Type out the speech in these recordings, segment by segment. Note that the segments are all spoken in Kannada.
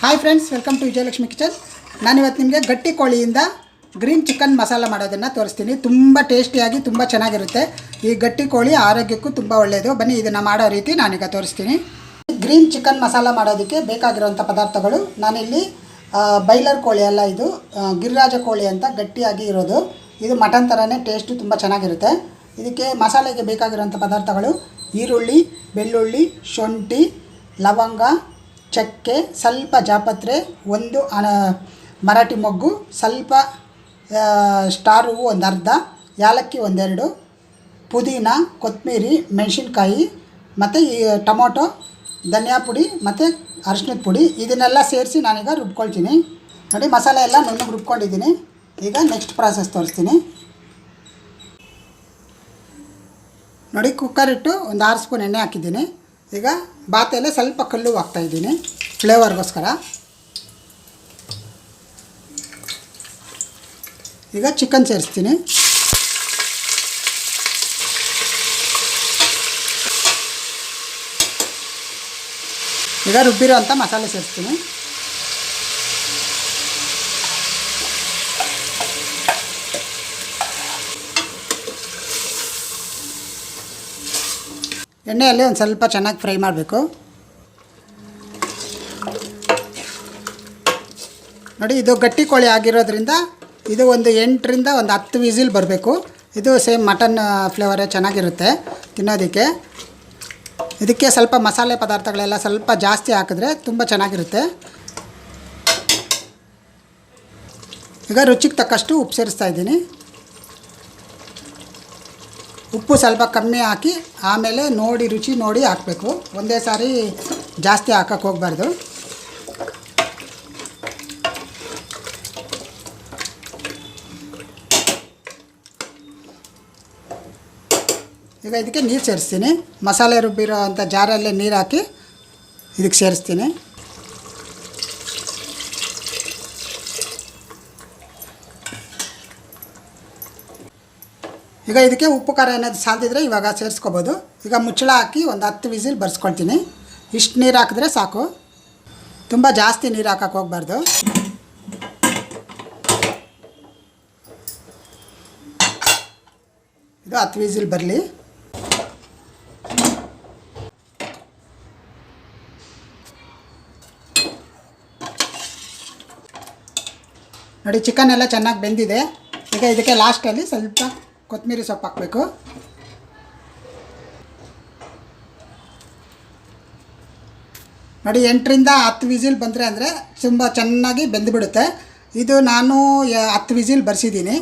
Hi friends welcome to Vijayalakshmi kitchen ನಾನಿವತ್ತು ನಿಮಗೆ ಗಟ್ಟಿ ಕೋಳಿಯಿಂದ ಗ್ರೀನ್ ಚಿಕನ್ ಮಸಾಲ ಮಾಡೋದನ್ನು ತೋರಿಸ್ತೀನಿ. ತುಂಬ ಟೇಸ್ಟಿಯಾಗಿ ತುಂಬ ಚೆನ್ನಾಗಿರುತ್ತೆ. ಈ ಗಟ್ಟಿ ಕೋಳಿ ಆರೋಗ್ಯಕ್ಕೂ ತುಂಬ ಒಳ್ಳೆಯದು ಬನ್ನಿ, ಇದನ್ನು ಮಾಡೋ ರೀತಿ ನಾನೀಗ ತೋರಿಸ್ತೀನಿ. ಗ್ರೀನ್ ಚಿಕನ್ ಮಸಾಲ ಮಾಡೋದಕ್ಕೆ ಬೇಕಾಗಿರುವಂಥ ಪದಾರ್ಥಗಳು ನಾನಿಲ್ಲಿ ಬೈಲರ್ ಕೋಳಿ ಅಲ್ಲ ಇದು ಗಿರಿರಾಜ ಕೋಳಿ ಅಂತ ಗಟ್ಟಿಯಾಗಿ ಇರೋದು. ಇದು ಮಟನ್ ಥರನೇ ಟೇಸ್ಟು ತುಂಬ ಚೆನ್ನಾಗಿರುತ್ತೆ. ಇದಕ್ಕೆ ಮಸಾಲೆಗೆ ಬೇಕಾಗಿರುವಂಥ ಪದಾರ್ಥಗಳು ಈರುಳ್ಳಿ, ಬೆಳ್ಳುಳ್ಳಿ, ಶುಂಠಿ, ಲವಂಗ ಚಕ್ಕೆ ಸ್ವಲ್ಪ ಜಾಪತ್ರೆ, ಒಂದು ಮರಾಠಿ ಮೊಗ್ಗು, ಸ್ವಲ್ಪ ಸ್ಟಾರ್ ಹೂವು ಒಂದು ಅರ್ಧ, ಯಾಲಕ್ಕಿ ಒಂದೆರಡು, ಪುದೀನ ಕೊತ್ತಂಬರಿ ಮೆಣಸಿನ್ಕಾಯಿ, ಮತ್ತು ಈ ಟೊಮೊಟೊ ಧನಿಯಾ ಪುಡಿ ಮತ್ತು ಅರಿಶಿನದ ಪುಡಿ, ಇದನ್ನೆಲ್ಲ ಸೇರಿಸಿ ನಾನೀಗ ರುಬ್ಕೊಳ್ತೀನಿ. ನೋಡಿ, ಮಸಾಲೆ ಎಲ್ಲ ನುಣ್ಣಗೆ ರುಬ್ಕೊಂಡಿದ್ದೀನಿ. ಈಗ ನೆಕ್ಸ್ಟ್ ಪ್ರಾಸೆಸ್ ತೋರಿಸ್ತೀನಿ. ನೋಡಿ ಕುಕ್ಕರ್ ಇಟ್ಟು ಒಂದು ಆರು ಸ್ಪೂನ್ ಎಣ್ಣೆ ಹಾಕಿದ್ದೀನಿ. ಈಗ ಬಾತಲ್ಲೇ ಸ್ವಲ್ಪ ಕಲ್ಲು ಹಾಕ್ತಾಯಿದ್ದೀನಿ ಫ್ಲೇವರ್ಗೋಸ್ಕರ. ಈಗ ಚಿಕನ್ ಸೇರಿಸ್ತೀನಿ. ಈಗ ರುಬ್ಬಿರೋ ಅಂಥ ಮಸಾಲೆ ಸೇರಿಸ್ತೀನಿ. ಎಣ್ಣೆಯಲ್ಲಿ ಒಂದು ಸ್ವಲ್ಪ ಚೆನ್ನಾಗಿ ಫ್ರೈ ಮಾಡಬೇಕು. ನೋಡಿ, ಇದು ಗಟ್ಟಿ ಕೋಳಿ ಆಗಿರೋದ್ರಿಂದ ಇದು ಒಂದು ಎಂಟರಿಂದ ಒಂದು ಹತ್ತು ವಿಸಿಲ್ ಬರಬೇಕು. ಇದು ಸೇಮ್ ಮಟನ್ ಫ್ಲೇವರೇ ಚೆನ್ನಾಗಿರುತ್ತೆ ತಿನ್ನೋದಕ್ಕೆ. ಇದಕ್ಕೆ ಸ್ವಲ್ಪ ಮಸಾಲೆ ಪದಾರ್ಥಗಳೆಲ್ಲ ಸ್ವಲ್ಪ ಜಾಸ್ತಿ ಹಾಕಿದ್ರೆ ತುಂಬ ಚೆನ್ನಾಗಿರುತ್ತೆ. ಈಗ ರುಚಿಗೆ ತಕ್ಕಷ್ಟು ಉಪ್ಪು ಸೇರಿಸ್ತಾ ಇದ್ದೀನಿ. ಉಪ್ಪು ಸ್ವಲ್ಪ ಕಮ್ಮಿ ಹಾಕಿ ಆಮೇಲೆ ನೋಡಿ ರುಚಿ ನೋಡಿ ಹಾಕಬೇಕು. ಒಂದೇ ಸಾರಿ ಜಾಸ್ತಿ ಹಾಕಕ್ಕೆ ಹೋಗಬಾರ್ದು. ಈಗ ಇದಕ್ಕೆ ನೀರು ಸೇರಿಸ್ತೀನಿ. ಮಸಾಲೆ ರುಬ್ಬಿರೋ ಅಂಥ ಜಾರಲ್ಲೇ ನೀರು ಹಾಕಿ ಇದಕ್ಕೆ ಸೇರಿಸ್ತೀನಿ. ಈಗ ಇದಕ್ಕೆ ಉಪ್ಪು ಖಾರ ಏನಾದರೂ ಸಾಲದಿದ್ರೆ ಇವಾಗ ಸೇರಿಸ್ಕೋಬೋದು. ಈಗ ಮುಚ್ಚಳ ಹಾಕಿ ಒಂದು ಹತ್ತು ವಿಸಿಲ್ ಬರ್ಸ್ಕೊಳ್ತೀನಿ. ಇಷ್ಟು ನೀರು ಹಾಕಿದ್ರೆ ಸಾಕು. ತುಂಬ ಜಾಸ್ತಿ ನೀರು ಹಾಕಕ್ಕೆ ಹೋಗ್ಬಾರ್ದು. ಇದು ಹತ್ತು ವಿಸಿಲ್ ಬರಲಿ. ನೋಡಿ ಚಿಕನ್ ಎಲ್ಲ ಚೆನ್ನಾಗಿ ಬೆಂದಿದೆ. ಈಗ ಇದಕ್ಕೆ ಲಾಸ್ಟಲ್ಲಿ ಸ್ವಲ್ಪ ಕೊತ್ತಂಬರಿ ಸೊಪ್ಪು ಹಾಕಬೇಕು. ನೋಡಿ, ಎಂಟರಿಂದ ಹತ್ತು ವಿಸಿಲ್ ಬಂದರೆ ಅಂದರೆ ತುಂಬ ಚೆನ್ನಾಗಿ ಬೆಂದುಬಿಡುತ್ತೆ. ಇದು ನಾನು ಹತ್ತು ವಿಸಿಲ್ ಬರೆಸಿದ್ದೀನಿ.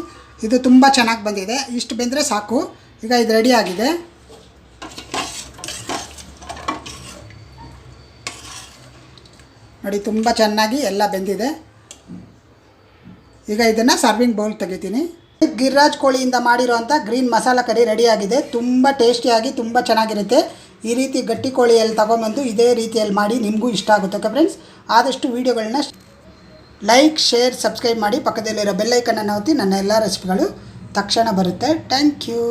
ಇದು ತುಂಬ ಚೆನ್ನಾಗಿ ಬಂದಿದೆ. ಇಷ್ಟು ಬೆಂದರೆ ಸಾಕು. ಈಗ ಇದು ರೆಡಿ ಆಗಿದೆ. ನೋಡಿ, ತುಂಬ ಚೆನ್ನಾಗಿ ಎಲ್ಲ ಬೆಂದಿದೆ. ಈಗ ಇದನ್ನು ಸರ್ವಿಂಗ್ ಬೌಲ್ ತೆಗಿತೀನಿ. ಗಿರಿರಾಜ್ ಕೋಳಿಯಿಂದ ಮಾಡಿರೋಂಥ ಗ್ರೀನ್ ಮಸಾಲ ಕರಿ ರೆಡಿಯಾಗಿದೆ. ತುಂಬ ಟೇಸ್ಟಿಯಾಗಿ ತುಂಬ ಚೆನ್ನಾಗಿರುತ್ತೆ. ಈ ರೀತಿ ಗಟ್ಟಿ ಕೋಳಿಯಲ್ಲಿ ತೊಗೊಂಬಂದು ಇದೇ ರೀತಿಯಲ್ಲಿ ಮಾಡಿ ನಿಮಗೂ ಇಷ್ಟ ಆಗುತ್ತೆ ಓಕೆ ಫ್ರೆಂಡ್ಸ್ ಆದಷ್ಟು ವೀಡಿಯೋಗಳನ್ನ ಲೈಕ್ ಶೇರ್ ಸಬ್ಸ್ಕ್ರೈಬ್ ಮಾಡಿ ಪಕ್ಕದಲ್ಲಿರೋ ಬೆಲ್ಲೈಕನ್ನು ಒತ್ತಿ ನನ್ನ ಎಲ್ಲ ರೆಸಿಪಿಗಳು ತಕ್ಷಣ ಬರುತ್ತೆ. Thank you